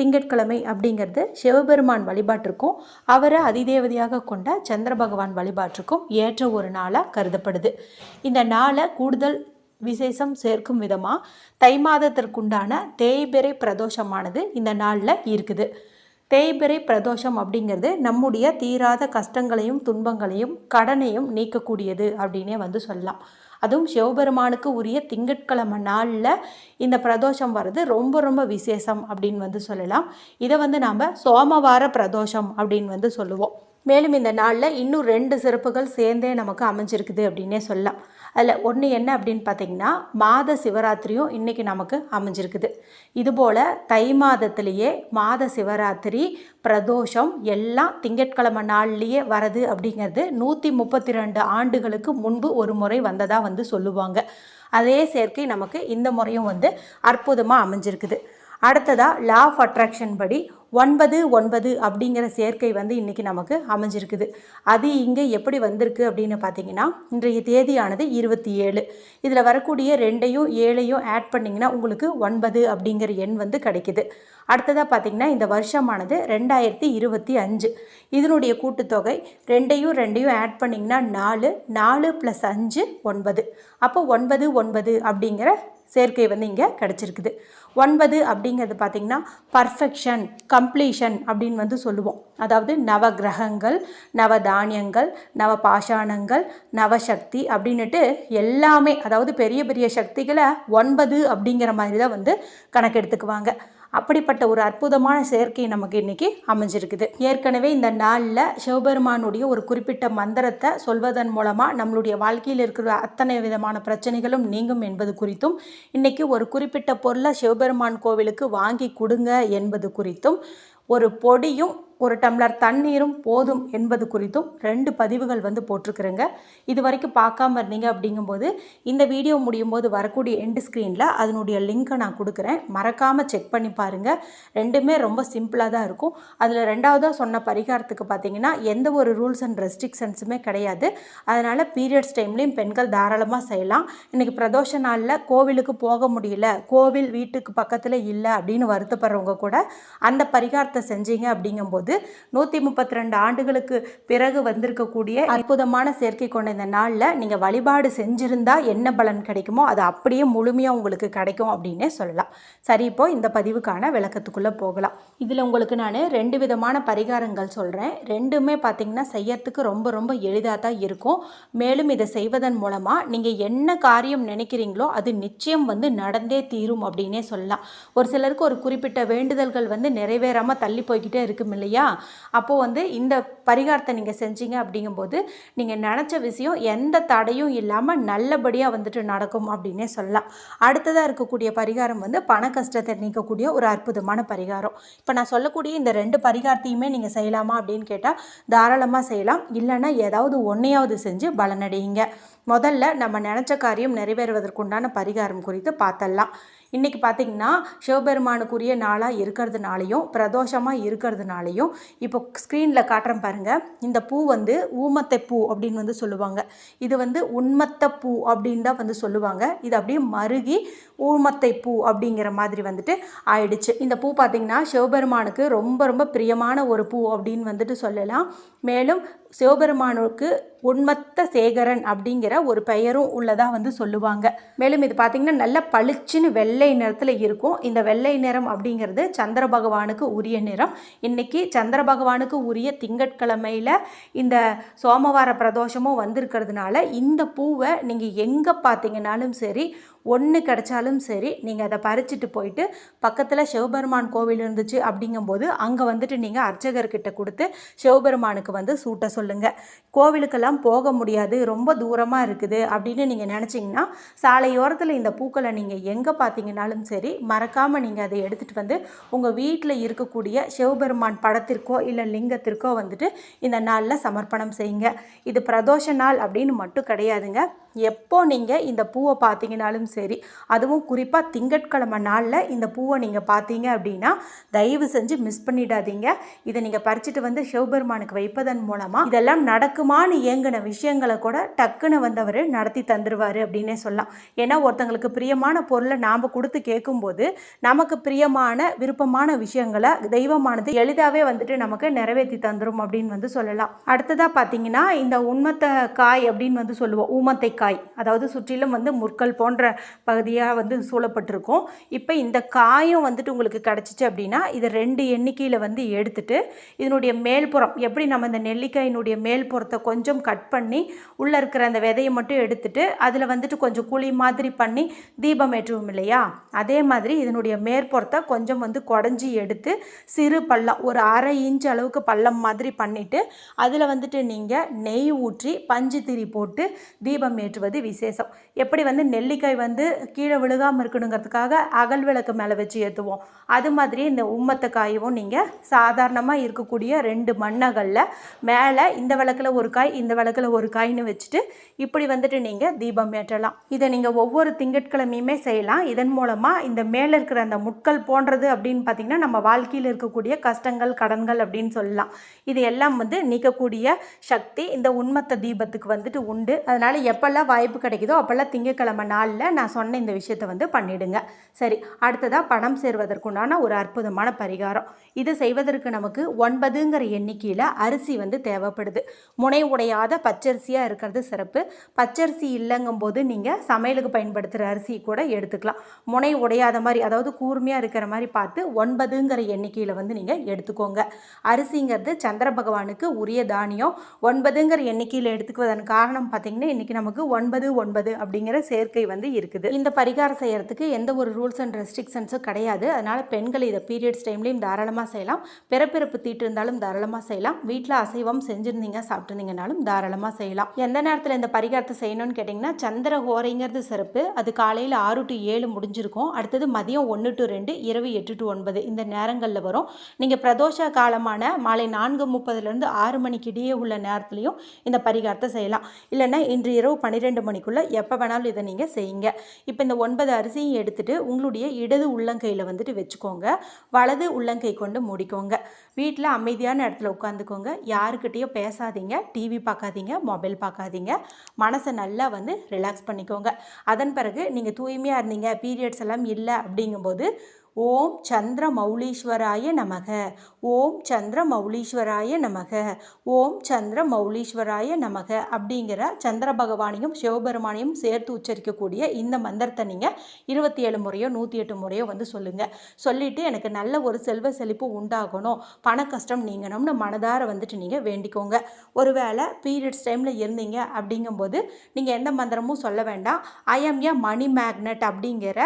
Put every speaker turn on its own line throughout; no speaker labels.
திங்கட்கிழமை அப்படிங்கிறது சிவபெருமான் வழிபாட்டிற்கும் அவரை அதிதேவதையாக கொண்ட சந்திர பகவான் வழிபாட்டிற்கும் ஏற்ற ஒரு நாளாக கருதப்படுது. இந்த நாளை கூடுதல் விசேஷம் சேர்க்கும் விதமாக தை மாதத்திற்குண்டான தேய்பிறை பிரதோஷமானது இந்த நாளில் இருக்குது. தேய்பிறை பிரதோஷம் அப்படிங்கிறது நம்முடைய தீராத கஷ்டங்களையும் துன்பங்களையும் கடனையும் நீக்கக்கூடியது அப்படின்னே வந்து சொல்லலாம். அதுவும் சிவபெருமானுக்கு உரிய திங்கட்கிழமை நாளில் இந்த பிரதோஷம் வர்றது ரொம்ப ரொம்ப விசேஷம் அப்படின்னு வந்து சொல்லலாம். இதை வந்து நாம் சோமவார பிரதோஷம் அப்படின்னு வந்து சொல்லுவோம். மேலும் இந்த நாளில் இன்னும் ரெண்டு சிறப்புகள் சேர்ந்தே நமக்கு அமைஞ்சிருக்குது அப்படின்னே சொல்லலாம். அதில் ஒன்று என்ன அப்படின்னு பார்த்தீங்கன்னா மாத சிவராத்திரியும் இன்றைக்கி நமக்கு அமைஞ்சிருக்குது. இதுபோல் தை மாதத்திலேயே மாத சிவராத்திரி பிரதோஷம் எல்லாம் திங்கட்கிழமை நாள்லேயே வரது அப்படிங்கிறது நூற்றி முப்பத்தி ரெண்டு ஆண்டுகளுக்கு முன்பு ஒரு முறை வந்ததாக வந்து சொல்லுவாங்க. அதே சேர்க்கை நமக்கு இந்த முறையும் வந்து அற்புதமாக அமைஞ்சிருக்குது. அடுத்ததாக லா ஆஃப் அட்ராக்ஷன் படி ஒன்பது ஒன்பது அப்படிங்கிற சேர்க்கை வந்து இன்றைக்கி நமக்கு அமைஞ்சிருக்குது. அது இங்கே எப்படி வந்திருக்கு அப்படின்னு பார்த்தீங்கன்னா இன்றைய தேதியானது இருபத்தி ஏழு. இதில் வரக்கூடிய ரெண்டையும் ஏழையும் ஆட் பண்ணிங்கன்னா உங்களுக்கு ஒன்பது அப்படிங்கிற எண் வந்து கிடைக்குது. அடுத்ததாக பார்த்தீங்கன்னா இந்த வருஷமானது ரெண்டாயிரத்தி இருபத்தி அஞ்சு. இதனுடைய கூட்டுத்தொகை ரெண்டையும் ரெண்டையும் ஆட் பண்ணிங்கன்னா நாலு நாலு ப்ளஸ் அஞ்சு ஒன்பது. அப்போ ஒன்பது ஒன்பது அப்படிங்கிற சேர்க்கை வந்து இங்கே கிடச்சிருக்குது. ஒன்பது அப்படிங்கிறது பார்த்திங்கன்னா பர்ஃபெக்ஷன் கம்ப்ளீஷன் அப்படின்னு வந்து சொல்லுவோம். அதாவது நவ கிரகங்கள் நவ தானியங்கள் நவ பாஷாணங்கள் நவசக்தி அப்படின்னுட்டு எல்லாமே அதாவது பெரிய பெரிய சக்திகளை ஒன்பது அப்படிங்கிற மாதிரி தான் வந்து கணக்கெடுத்துக்குவாங்க. அப்படிப்பட்ட ஒரு அற்புதமான செயற்கை நமக்கு இன்றைக்கி அமைஞ்சிருக்குது. ஏற்கனவே இந்த நாளில் சிவபெருமானுடைய ஒரு குறிப்பிட்ட மந்திரத்தை சொல்வதன் மூலமாக நம்மளுடைய வாழ்க்கையில் இருக்கிற அத்தனை விதமான பிரச்சனைகளும் நீங்கும் என்பது குறித்தும் இன்றைக்கி ஒரு குறிப்பிட்ட பொருளை சிவபெருமான் கோவிலுக்கு வாங்கி கொடுங்க என்பது குறித்தும் ஒரு பொடியும் ஒரு டம்ளர் தண்ணீரும் போதும் என்பது குறித்தும் ரெண்டு பதிவுகள் வந்து போட்டிருக்கிறேங்க. இது வரைக்கும் பார்க்காம இருந்தீங்க அப்படிங்கும்போது இந்த வீடியோ முடியும் போது வரக்கூடிய எண்டு ஸ்க்ரீனில் அதனுடைய லிங்க்கை நான் கொடுக்குறேன். மறக்காமல் செக் பண்ணி பாருங்கள் ரெண்டுமே ரொம்ப சிம்பிளாக தான் இருக்கும். அதில் ரெண்டாவதாக சொன்ன பரிகாரத்துக்கு பார்த்தீங்கன்னா எந்த ஒரு ரூல்ஸ் அண்ட் ரெஸ்ட்ரிக்ஷன்ஸுமே கிடையாது. அதனால் பீரியட்ஸ் டைம்லேயும் பெண்கள் தாராளமாக செய்யலாம். இன்றைக்கி பிரதோஷ நாளில் கோவிலுக்கு போக முடியல கோவில் வீட்டுக்கு பக்கத்தில் இல்லை அப்படின்னு வருத்தப்படுறவங்க கூட அந்த பரிகாரத்தை செஞ்சீங்க அப்படிங்கும்போது நூற்றி முப்பத்தி ரெண்டு ஆண்டுகளுக்கு பிறகு வந்திருக்கக்கூடிய அற்புதமான சேர்க்கை கொண்ட இந்த நாளில் நீங்கள் வழிபாடு செஞ்சிருந்தா என்ன பலன் கிடைக்குமோ அது அப்படியே முழுமையாக உங்களுக்கு கிடைக்கும் அப்படின்னே சொல்லலாம். சரி இப்போ இந்த பதிவுக்கான விளக்கத்துக்குள்ளே போகலாம். இதில் உங்களுக்கு நான் ரெண்டு விதமான பரிகாரங்கள் சொல்கிறேன் ரெண்டுமே பார்த்தீங்கன்னா செய்யறதுக்கு ரொம்ப ரொம்ப எளிதாக தான் இருக்கும். மேலும் இதை செய்வதன் மூலமாக நீங்கள் என்ன காரியம் நினைக்கிறீங்களோ அது நிச்சயம் வந்து நடந்தே தீரும் அப்படின்னே சொல்லலாம். ஒரு சிலருக்கு ஒரு குறிப்பிட்ட வேண்டுதல்கள் வந்து நிறைவேறாமல் தள்ளி தள்ளி போய்கிட்டே இருக்கும் இல்லையா? அப்போது வந்து இந்த பரிகாரத்தை நீங்கள் செஞ்சீங்க அப்படிங்கும்போது நீங்கள் நினச்ச விஷயம் எந்த தடையும் இல்லாமல் நல்லபடியாக வந்துட்டு நடக்கும் அப்படின்னே சொல்லலாம். அடுத்ததாக இருக்கக்கூடிய பரிகாரம் வந்து பண கஷ்டத்தை நீக்கக்கூடிய ஒரு அற்புதமான பரிகாரம். இப்போ நான் சொல்லக்கூடிய இந்த ரெண்டு பரிகாரத்தையுமே நீங்கள் செய்யலாமா அப்படின்னு கேட்டால் தாராளமாக செய்யலாம். இல்லைன்னா ஏதாவது ஒன்றையாவது செஞ்சு பலனடையுங்க. முதல்ல நம்ம நினச்ச காரியம் நிறைவேறுவதற்குண்டான பரிகாரம் குறித்து பார்த்தரலாம் இன்றைக்கி பார்த்திங்கன்னா சிவபெருமானுக்குரிய நாளாக இருக்கிறதுனாலையும் பிரதோஷமாக இருக்கிறதுனாலையும் இப்போ ஸ்க்ரீனில் காட்டுறேன் பாருங்கள் இந்த பூ வந்து ஊமத்தை பூ அப்படின்னு வந்து சொல்லுவாங்க. இது வந்து உண்மத்த பூ அப்படின்னு தான் வந்து சொல்லுவாங்க. இது அப்படியே மருகி ஊமத்தை பூ அப்படிங்கிற மாதிரி வந்துட்டு ஆயிடுச்சு. இந்த பூ பார்த்திங்கன்னா சிவபெருமானுக்கு ரொம்ப ரொம்ப பிரியமான ஒரு பூ அப்படின்னு வந்துட்டு சொல்லலாம். மேலும் சிவபெருமானுக்கு உண்மத்த சேகரன் அப்படிங்கிற ஒரு பெயரும் உள்ளதாக வந்து சொல்லுவாங்க. மேலும் இது பார்த்திங்கன்னா நல்ல பளிச்சுன்னு வெள்ளை நிறத்தில் இருக்கும். இந்த வெள்ளை நிறம் அப்படிங்கிறது சந்திர பகவானுக்கு உரிய நிறம். இன்றைக்கி சந்திர பகவானுக்கு உரிய திங்கட்கிழமையில் இந்த சோமவார பிரதோஷமும் வந்திருக்கிறதுனால இந்த பூவை நீங்கள் எங்கே பார்த்தீங்கன்னாலும் சரி ஒன்று கிடைச்சாலும் சரி நீங்கள் அதை பறிச்சுட்டு போயிட்டு பக்கத்தில் சிவபெருமான் கோவில் இருந்துச்சு அப்படிங்கும்போது அங்கே வந்துட்டு நீங்கள் அர்ச்சகர்கிட்ட கொடுத்து சிவபெருமானுக்கு வந்து சூட்ட சொல்லுங்கள் கோவிலுக்கெல்லாம் போக முடியாது ரொம்ப தூரமாக இருக்குது அப்படின்னு நீங்கள் நினச்சிங்கன்னா சாலையோரத்தில் இந்த பூக்களை நீங்கள் எங்கே பார்த்தீங்கனாலும் சரி மறக்காமல் நீங்கள் அதை எடுத்துகிட்டு வந்து உங்கள் வீட்டில் இருக்கக்கூடிய சிவபெருமான் படத்திற்கோ இல்லை லிங்கத்திற்கோ வந்துட்டு இந்த நாளில் சமர்ப்பணம் செய்யுங்க. இது பிரதோஷ நாள் அப்படின்னு மட்டும் கிடையாதுங்க. எப்போ நீங்கள் இந்த பூவை பார்த்தீங்கனாலும் சரி அதுவும் குறிப்பாக திங்கட்கிழமை நாளில் இந்த பூவை நீங்கள் பார்த்தீங்க அப்படின்னா தயவு செஞ்சு மிஸ் பண்ணிடாதீங்க. இதை நீங்கள் பறிச்சுட்டு வந்து சிவபெருமானுக்கு வைப்பதன் மூலமாக இதெல்லாம் நடக்குமான்னு இயங்கின விஷயங்களை கூட டக்குன்னு வந்தவர் நடத்தி தந்துடுவார் அப்படின்னே சொல்லலாம். ஏன்னா ஒருத்தங்களுக்கு பிரியமான பொருளை நாம் கொடுத்து கேட்கும்போது நமக்கு பிரியமான விருப்பமான விஷயங்களை தெய்வமானது எளிதாகவே வந்துட்டு நமக்கு நிறைவேற்றி தந்துடும் அப்படின்னு வந்து சொல்லலாம். அடுத்ததாக பார்த்தீங்கன்னா இந்த உண்மத்த காய் அப்படின்னு வந்து சொல்லுவோம். ஊமத்தை காய் அதாவது சுற்றிலும் வந்து முற்கள் போன்ற பகுதியாக வந்து சூழப்பட்டிருக்கும். இப்போ இந்த காயும் வந்துட்டு உங்களுக்கு கிடச்சிச்சு அப்படின்னா இதை ரெண்டு எண்ணிக்கையில் வந்து எடுத்துட்டு இதனுடைய மேல்புறம் எப்படி நம்ம இந்த நெல்லிக்காயினுடைய மேல்புறத்தை கொஞ்சம் கட் பண்ணி உள்ளே இருக்கிற அந்த விதையை மட்டும் எடுத்துட்டு அதில் வந்துட்டு கொஞ்சம் குழி மாதிரி பண்ணி தீபம் ஏற்றுவோம் இல்லையா? அதே மாதிரி இதனுடைய மேற்புறத்தை கொஞ்சம் வந்து குடஞ்சி எடுத்து சிறு பள்ளம் ஒரு அரை இன்ச் அளவுக்கு பள்ளம் மாதிரி பண்ணிவிட்டு அதில் வந்துட்டு நீங்கள் நெய் ஊற்றி பஞ்சு திரி போட்டு தீபம் ஏற்றுவது விசேஷம். எப்படி வந்து நெல்லிக்காய் வந்து கீழே விழுகாமல் இருக்கணுங்கிறதுக்காக அகல் விளக்கு மேலே வச்சு ஏற்றுவோம் அது மாதிரி இந்த உம்மத்தை காயவும் நீங்கள் சாதாரணமாக இருக்கக்கூடிய ரெண்டு மண்ணகளில் மேலே இந்த விளக்கில் ஒரு காய் இந்த விளக்கில் ஒரு காய்னு வச்சுட்டு இப்படி வந்துட்டு நீங்கள் தீபம் ஏற்றலாம். இதை நீங்கள் ஒவ்வொரு திங்கட்கிழமையுமே செய்யலாம். இதன் மூலமாக இந்த மேலே இருக்கிற அந்த முட்கள் போன்றது அப்படின்னு பார்த்திங்கன்னா நம்ம வாழ்க்கையில் இருக்கக்கூடிய கஷ்டங்கள் கடன்கள் அப்படின்னு சொல்லலாம். இது எல்லாம் வந்து நீக்கக்கூடிய சக்தி இந்த உண்மத்த தீபத்துக்கு வந்துட்டு உண்டு. அதனால் எப்போல்லாம் வாய்ப்பு கிடைக்குதோ அப்போல்லாம் திங்கக்கிழமை நாளில் நான் சொன்ன இந்த விஷயத்தை வந்து பண்ணிடுங்க. சரி அடுத்ததாக பணம் சேர்வதற்குண்டான ஒரு அற்புதமான பரிகாரம். இது செய்வதற்கு நமக்கு ஒன்பதுங்கிற எண்ணிக்கையில் அரிசி வந்து தேவைப்படுது. முனை உடையாத பச்சரிசியாக இருக்கிறது சிறப்பு. பச்சரிசி இல்லைங்கும்போது நீங்கள் சமையலுக்கு பயன்படுத்துகிற அரிசி கூட எடுத்துக்கலாம். முனை உடையாத மாதிரி அதாவது கூர்மையாக இருக்கிற மாதிரி பார்த்து ஒன்பதுங்கிற எண்ணிக்கையில் வந்து நீங்கள் எடுத்துக்கோங்க. அரிசிங்கிறது சந்திர பகவானுக்கு உரிய தானியம். ஒன்பதுங்கிற எண்ணிக்கையில் எடுத்துக்குவதன் காரணம் பார்த்திங்கன்னா இன்றைக்கி நமக்கு ஒன்பது ஒன்பது அப்படிங்கிற சேர்க்கை வந்து இருக்குது. இந்த பரிகாரம் செய்கிறதுக்கு எந்த ஒரு ரூல் ரூல்ஸ் அண்ட் ரெஸ்ட்ரிக்ஷன்ஸும் கிடையாது. அதனால் பெண்கள் இதை பீரியட்ஸ் டைம்லேயும் தாராளமாக செய்யலாம். பிறப்பிறப்பு தீட்டு இருந்தாலும் தாராளமாக செய்யலாம். வீட்டில் அசைவம் செஞ்சுருந்தீங்க சாப்பிட்டுருந்தீங்கனாலும் தாராளமாக செய்யலாம். எந்த நேரத்தில் இந்த பரிகாரத்தை செய்யணும்னு கேட்டிங்கன்னா சந்திர ஹோரைங்கிறது சிறப்பு. அது காலையில் ஆறு டு ஏழு முடிஞ்சிருக்கும். அடுத்தது மதியம் ஒன்று டு ரெண்டு இரவு எட்டு டு ஒன்பது இந்த நேரங்களில் வரும். நீங்கள் பிரதோஷ காலமான மாலை நான்கு முப்பதுலேருந்து ஆறு மணிக்கு இடையே உள்ள நேரத்துலையும் இந்த பரிகாரத்தை செய்யலாம். இல்லைன்னா இன்று இரவு பன்னிரெண்டு மணிக்குள்ளே எப்போ வேணாலும் இதை நீங்கள் செய்யுங்க. இப்போ இந்த ஒன்பது அரிசியும் எடுத்துகிட்டு உங்களுடைய இடது உள்ளங்கையில் வந்துட்டு வச்சுக்கோங்க. வலது உள்ளங்கை கொண்டு மூடிக்கோங்க. வீட்டில் அமைதியான இடத்துல உட்காந்துக்கோங்க. யாருக்கிட்டேயும் பேசாதீங்க. டிவி பார்க்காதீங்க மொபைல் பார்க்காதீங்க மனசை நல்லா வந்து ரிலாக்ஸ் பண்ணிக்கோங்க. அதன் பிறகு நீங்கள் தூய்மையாக இருந்தீங்க. பீரியட்ஸ் எல்லாம் இல்லை அப்படிங்கும்போது ஓம் சந்திர மௌலீஸ்வராய நமக. ஓம் சந்திர மௌலீஸ்வராய நமக. ஓம் சந்திர மௌலீஸ்வராய நமக அப்படிங்கிற சந்திர பகவானையும் சிவபெருமானையும் சேர்த்து உச்சரிக்கக்கூடிய இந்த மந்திரத்தை நீங்கள் இருபத்தி ஏழு முறையோ நூற்றி எட்டு முறையோ வந்து சொல்லுங்கள் சொல்லிவிட்டு எனக்கு நல்ல ஒரு செல்வ செழிப்பு உண்டாகணும். பண கஷ்டம் நீங்கணும்னு மனதார வந்துட்டு நீங்கள் வேண்டிக்கோங்க. ஒருவேளை பீரியட்ஸ் டைமில் இருந்தீங்க அப்படிங்கும்போது நீங்கள் எந்த மந்திரமும் சொல்ல வேண்டாம். I M A money magnet அப்படிங்கிற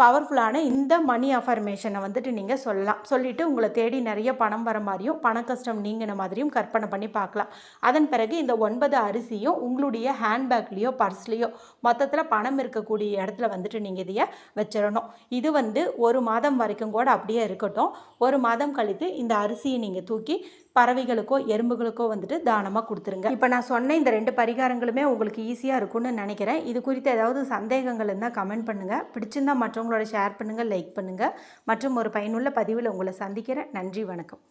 பவர்ஃபுல்லான இந்த மணி அஃபர்மேஷனை வந்துட்டு நீங்கள் சொல்லலாம். சொல்லிவிட்டு உங்களை தேடி நிறைய பணம் வர மாதிரியும் பண கஷ்டம் நீங்கின மாதிரியும் கற்பனை பண்ணி பார்க்கலாம். அதன் பிறகு இந்த ஒன்பது அரிசியும் உங்களுடைய ஹேண்ட்பேக்லேயோ பர்ஸ்லேயோ மொத்தத்தில் பணம் இருக்கக்கூடிய இடத்துல வந்துட்டு நீங்கள் இதையே வச்சிடணும். இது வந்து ஒரு மாதம் வரைக்கும் கூட அப்படியே இருக்கட்டும். ஒரு மாதம் கழித்து இந்த அரிசியை நீங்கள் தூக்கி பறவைகளுக்கோ எறும்புகளுக்கோ வந்துட்டு தானமாக கொடுத்துருங்க. இப்போ நான் சொன்ன இந்த ரெண்டு பரிகாரங்களுமே உங்களுக்கு ஈஸியாக இருக்கும்னு நினைக்கிறேன். இது குறித்து ஏதாவது சந்தேகங்கள் இருந்தால் கமெண்ட் பண்ணுங்கள் பிடிச்சிருந்தா மற்றவங்களோட ஷேர் பண்ணுங்கள் லைக் பண்ணுங்கள் மற்றும் ஒரு பயனுள்ள பதிவில் உங்களை சந்திக்கிறேன். நன்றி வணக்கம்.